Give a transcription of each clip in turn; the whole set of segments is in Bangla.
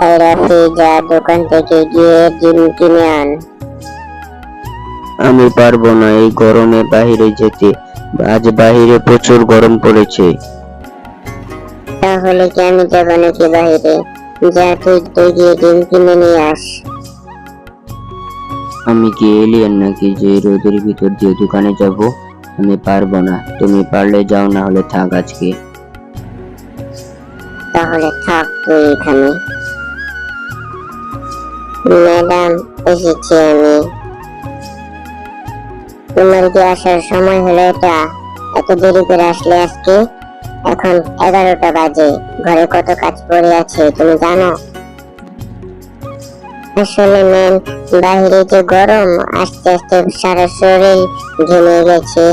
রাফি যা দোকান থেকে গিয়ে ডিম কিনে আন। আমি পারব না এই গরমে বাইরে যেতে। আজ বাইরে প্রচুর গরম পড়েছে। তাহলে কি আমি যাব নাকি বাইরে যা তুই তুই গিয়ে ডিম কিনে নিয়ে আস। আমি কি এলিয়েন নাকি যে রোদের ভিতর দিয়ে দোকানে যাব? আমি পারব না। তুমি পারলে যাও না হলে থাক আজকে। তাহলে থাক তুই এখানে। ম্যাডাম, এসেছি আমি। তোমার কি আসার সময় হলো এটা। এত দেরি করে আসলে আজকে? এখন এগারোটা বাজে। ঘরে কত কাজ পড়ে আছে, তুমি জানো? আসলে ম্যাম, বাইরে যে গরম, আস্তে আস্তে সারা শরীর ঘেমে গেছে।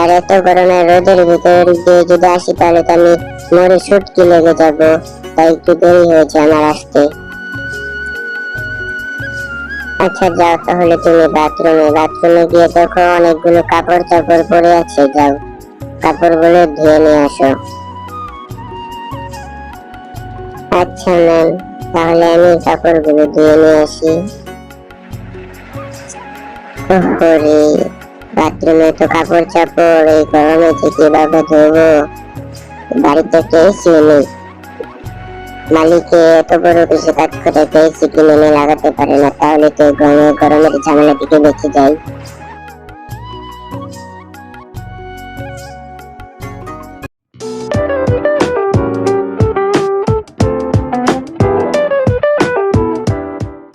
আর এত গরমে রোদের ভিতর দিয়ে যদি আসি তাহলে তো আমি মরে সুটকি লেগে যাব। তাই একটু দেরি হয়েছে আমার আসতে। আচ্ছা যাও তাহলে তুমি বাথরুমে বাথরুমে গিয়ে দেখো অনেকগুলো কাপড় চাপড় পরে আছে, যাও। কাপড়গুলো ধুয়ে নিয়ে আসো। আচ্ছা ম্যাম তাহলে আমি কাপড়গুলো ধুয়ে নিয়ে আসি। ওহরে বাথরুমে তো কাপড় চাপড়, এই গরমে যে কীভাবে ধোবো? বাড়িতে একটা এসি নেই। মালিকে এত বড় কাজ করে দেয় কিনে এনে লাগাতে পারে না, তাহলে তো গরমে গরমের ঝামেলা দিকে বেঁচে যায়